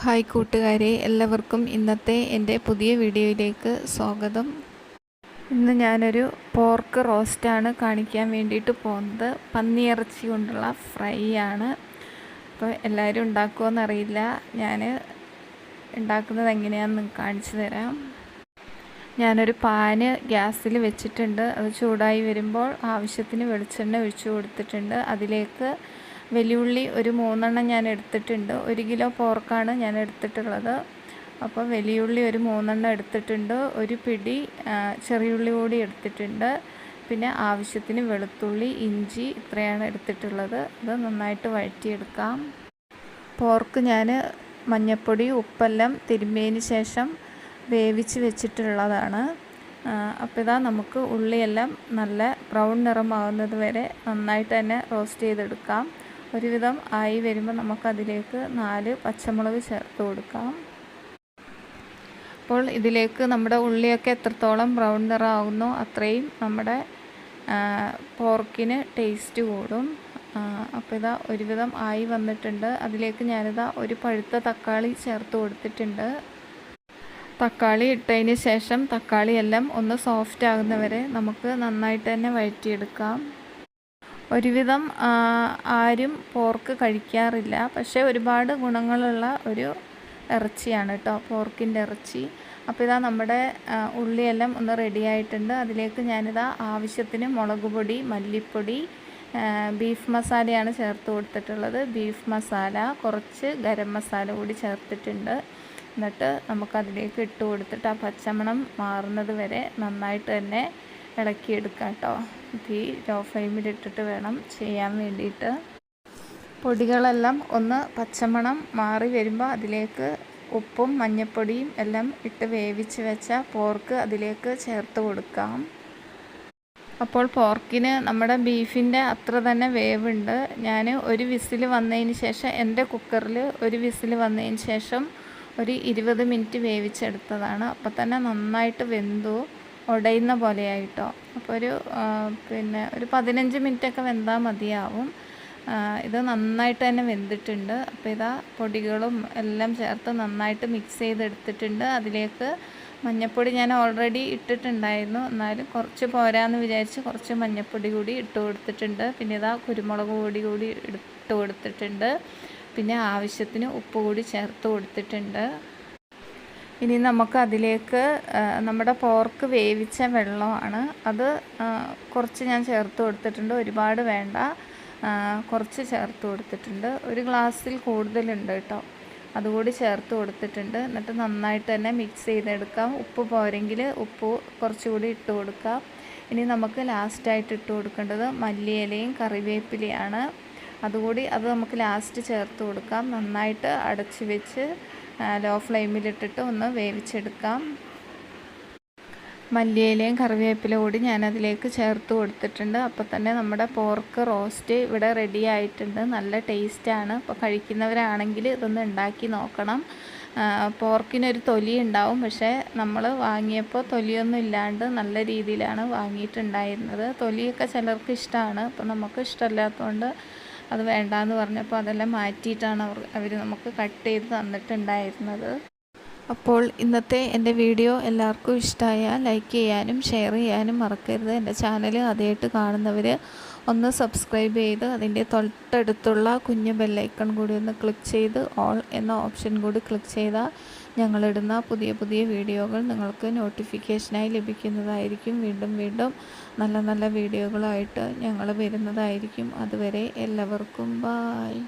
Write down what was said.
Hi കൂട്ടുകാരെ എല്ലാവർക്കും ഇന്നത്തെ എന്റെ പുതിയ വീഡിയോയിലേക്ക് സ്വാഗതം. ഇന്ന് ഞാനൊരു പോർക്ക് റോസ്റ്റാണ് കാണിക്കാൻ വേണ്ടിയിട്ട് പോകുന്നത്. പന്നിയിറച്ചി കൊണ്ടുള്ള ഫ്രൈ ആണ്. അപ്പോൾ എല്ലാവരും ഉണ്ടാക്കുമോയെന്നറിയില്ല ഞാൻ ഉണ്ടാക്കുന്നത് എങ്ങനെയാണെന്ന് കാണിച്ചു തരാം. ഞാനൊരു പാന് ഗ്യാസിൽ വെച്ചിട്ടുണ്ട്. അത് ചൂടായി വരുമ്പോൾ ആവശ്യത്തിന് വെളിച്ചെണ്ണ ഒഴിച്ചു കൊടുത്തിട്ടുണ്ട്. അതിലേക്ക് വലിയുള്ളി ഒരു മൂന്നെണ്ണം ഞാൻ എടുത്തിട്ടുണ്ട്. ഒരു കിലോ പോർക്കാണ് ഞാൻ എടുത്തിട്ടുള്ളത്. അപ്പോൾ വലിയുള്ളി ഒരു മൂന്നെണ്ണം എടുത്തിട്ടുണ്ട്. ഒരു പിടി ചെറിയുള്ളി കൂടി എടുത്തിട്ടുണ്ട്. പിന്നെ ആവശ്യത്തിന് വെളുത്തുള്ളി ഇഞ്ചി ഇത്രയാണ് എടുത്തിട്ടുള്ളത്. അത് നന്നായിട്ട് വഴറ്റിയെടുക്കാം. പോർക്ക് ഞാൻ മഞ്ഞൾപ്പൊടി ഉപ്പെല്ലാം തിരുമ്പിയതിന് ശേഷം വേവിച്ച് വെച്ചിട്ടുള്ളതാണ്. അപ്പോൾ ഇതാ നമുക്ക് ഉള്ളിയെല്ലാം നല്ല ബ്രൗൺ നിറമാകുന്നത് വരെ നന്നായിട്ട് തന്നെ റോസ്റ്റ് ചെയ്തെടുക്കാം. ഒരുവിധം ആയി വരുമ്പോൾ നമുക്കതിലേക്ക് നാല് പച്ചമുളക് ചേർത്ത് കൊടുക്കാം. അപ്പോൾ ഇതിലേക്ക് നമ്മുടെ ഉള്ളിയൊക്കെ എത്രത്തോളം ബ്രൗൺ നിറാവുന്നു അത്രയും നമ്മുടെ പോർക്കിന് ടേസ്റ്റ് കൂടും. അപ്പോൾ ഇതാ ഒരുവിധം ആയി വന്നിട്ടുണ്ട്. അതിലേക്ക് ഞാനിതാ ഒരു പഴുത്ത തക്കാളി ചേർത്ത് കൊടുത്തിട്ടുണ്ട്. തക്കാളി ഇട്ടതിന് ശേഷം തക്കാളി എല്ലാം ഒന്ന് സോഫ്റ്റ് ആകുന്നവരെ നമുക്ക് നന്നായിട്ട് തന്നെ വഴറ്റിയെടുക്കാം. ഒരുവിധം ആരും പോർക്ക് കഴിക്കാറില്ല. പക്ഷേ ഒരുപാട് ഗുണങ്ങളുള്ള ഒരു ഇറച്ചിയാണ് കേട്ടോ പോർക്കിന്റെ ഇറച്ചി. അപ്പോൾ ഇതാ നമ്മുടെ ഉള്ളിയെല്ലാം ഒന്ന് റെഡി ആയിട്ടുണ്ട്. അതിലേക്ക് ഞാനിതാ ആവശ്യത്തിന് മുളക് പൊടി മല്ലിപ്പൊടി ബീഫ് മസാലയാണ് ചേർത്ത് കൊടുത്തിട്ടുള്ളത്. ബീഫ് മസാല കുറച്ച് ഗരം മസാല കൂടി ചേർത്തിട്ടുണ്ട്. എന്നിട്ട് നമുക്കതിലേക്ക് ഇട്ട് കൊടുത്തിട്ട് ആ പച്ചമണം മാറുന്നത് വരെ നന്നായിട്ട് തന്നെ ഇളക്കിയെടുക്കാം കേട്ടോ തീ ലോ ഫ്ലെയിമിലിട്ടിട്ട് വേണം ചെയ്യാൻ വേണ്ടിയിട്ട്. പൊടികളെല്ലാം ഒന്ന് പച്ചമണം മാറി വരുമ്പോൾ അതിലേക്ക് ഉപ്പും മഞ്ഞൾപ്പൊടിയും എല്ലാം ഇട്ട് വേവിച്ച് വെച്ച പോർക്ക് അതിലേക്ക് ചേർത്ത് കൊടുക്കാം. അപ്പോൾ പോർക്കിന് നമ്മുടെ ബീഫിന്റെ അത്ര തന്നെ വേവുണ്ട്. ഞാൻ ഒരു വിസിൽ വന്നതിന് ശേഷം എന്റെ കുക്കറിൽ ഒരു വിസിൽ വന്നതിന് ശേഷം ഒരു ഇരുപത് മിനിറ്റ് വേവിച്ചെടുത്തതാണ്. അപ്പോൾ തന്നെ നന്നായിട്ട് വെന്തു. ഉടയുന്ന പോലെയായിട്ടോ. അപ്പോൾ ഒരു പിന്നെ ഒരു പതിനഞ്ച് മിനിറ്റൊക്കെ വെന്താൽ മതിയാവും. ഇത് നന്നായിട്ട് തന്നെ വെന്തിട്ടുണ്ട്. അപ്പോൾ ഇതാ പൊടികളും എല്ലാം ചേർത്ത് നന്നായിട്ട് മിക്സ് ചെയ്തെടുത്തിട്ടുണ്ട്. അതിലേക്ക് മഞ്ഞൾപ്പൊടി ഞാൻ ഓൾറെഡി ഇട്ടിട്ടുണ്ടായിരുന്നു. എന്നാലും കുറച്ച് പോരാന്ന് വിചാരിച്ച് കുറച്ച് മഞ്ഞൾപ്പൊടി കൂടി ഇട്ട് കൊടുത്തിട്ടുണ്ട്. പിന്നെ ഇതാ കുരുമുളക് പൊടി കൂടി ഇട്ട് കൊടുത്തിട്ടുണ്ട്. പിന്നെ ആവശ്യത്തിന് ഉപ്പ് കൂടി ചേർത്ത് കൊടുത്തിട്ടുണ്ട്. ഇനി നമുക്ക് അതിലേക്ക് നമ്മുടെ പോർക്ക് വേവിച്ച വെള്ളമാണ്. അത് കുറച്ച് ഞാൻ ചേർത്ത് കൊടുത്തിട്ടുണ്ട്. ഒരുപാട് വേണ്ട. കുറച്ച് ചേർത്ത് കൊടുത്തിട്ടുണ്ട്. ഒരു ഗ്ലാസ്സിൽ കൂടുതലുണ്ട് കേട്ടോ അതുകൂടി ചേർത്ത് കൊടുത്തിട്ടുണ്ട്. എന്നിട്ട് നന്നായിട്ട് തന്നെ മിക്സ് ചെയ്തെടുക്കാം. ഉപ്പ് പോരെങ്കിൽ ഉപ്പ് കുറച്ചുകൂടി ഇട്ട് കൊടുക്കാം. ഇനി നമുക്ക് ലാസ്റ്റായിട്ട് ഇട്ട് കൊടുക്കേണ്ടത് മല്ലിയിലയും കറിവേപ്പിലയാണ്. അതുകൂടി അത് നമുക്ക് ലാസ്റ്റ് ചേർത്ത് കൊടുക്കാം. നന്നായിട്ട് അടച്ച് വെച്ച് ലോ ഫ്ലെയിമിലിട്ടിട്ട് ഒന്ന് വേവിച്ചെടുക്കാം. മല്ലിയിലയും കറിവേപ്പില കൂടി ഞാനതിലേക്ക് ചേർത്ത് കൊടുത്തിട്ടുണ്ട്. അപ്പോൾ തന്നെ നമ്മുടെ പോർക്ക് റോസ്റ്റ് ഇവിടെ റെഡി ആയിട്ടുണ്ട്. നല്ല ടേസ്റ്റാണ് അപ്പോൾ കഴിക്കുന്നവരാണെങ്കിൽ ഇതൊന്ന് ഉണ്ടാക്കി നോക്കണം. പോർക്കിനൊരു തൊലി ഉണ്ടാവും. പക്ഷേ നമ്മൾ വാങ്ങിയപ്പോൾ തൊലിയൊന്നും ഇല്ലാണ്ട് നല്ല രീതിയിലാണ് വാങ്ങിയിട്ടുണ്ടായിരുന്നത്. തൊലിയൊക്കെ ചിലർക്ക് ഇഷ്ടമാണ് അപ്പോൾ നമുക്ക് ഇഷ്ടമല്ലാത്തതുകൊണ്ട് അത് വേണ്ടാന്ന് പറഞ്ഞപ്പോൾ അതെല്ലാം മാറ്റിയിട്ടാണ് അവർ അവർ നമുക്ക് കട്ട് ചെയ്ത് തന്നിട്ടുണ്ടായിരുന്നത്. അപ്പോൾ ഇന്നത്തെ എന്റെ വീഡിയോ എല്ലാവർക്കും ഇഷ്ടമായാൽ ലൈക്ക് ചെയ്യാനും ഷെയർ ചെയ്യാനും മറക്കരുത്. എന്റെ ചാനൽ ആദ്യമായിട്ട് കാണുന്നവർ ഒന്ന് സബ്സ്ക്രൈബ് ചെയ്ത് അതിന്റെ തൊട്ടടുത്തുള്ള കുഞ്ഞു ബെല്ലൈക്കൺ കൂടി ഒന്ന് ക്ലിക്ക് ചെയ്ത് ഓൾ എന്ന ഓപ്ഷൻ കൂടി ക്ലിക്ക് ചെയ്താൽ ഞങ്ങളിടുന്ന പുതിയ പുതിയ വീഡിയോകൾ നിങ്ങൾക്ക് നോട്ടിഫിക്കേഷനായി ലഭിക്കുന്നതായിരിക്കും. വീണ്ടും വീണ്ടും നല്ല നല്ല വീഡിയോകളായിട്ട് ഞങ്ങൾ വരുന്നതായിരിക്കും. അതുവരെ എല്ലാവർക്കും ബായ്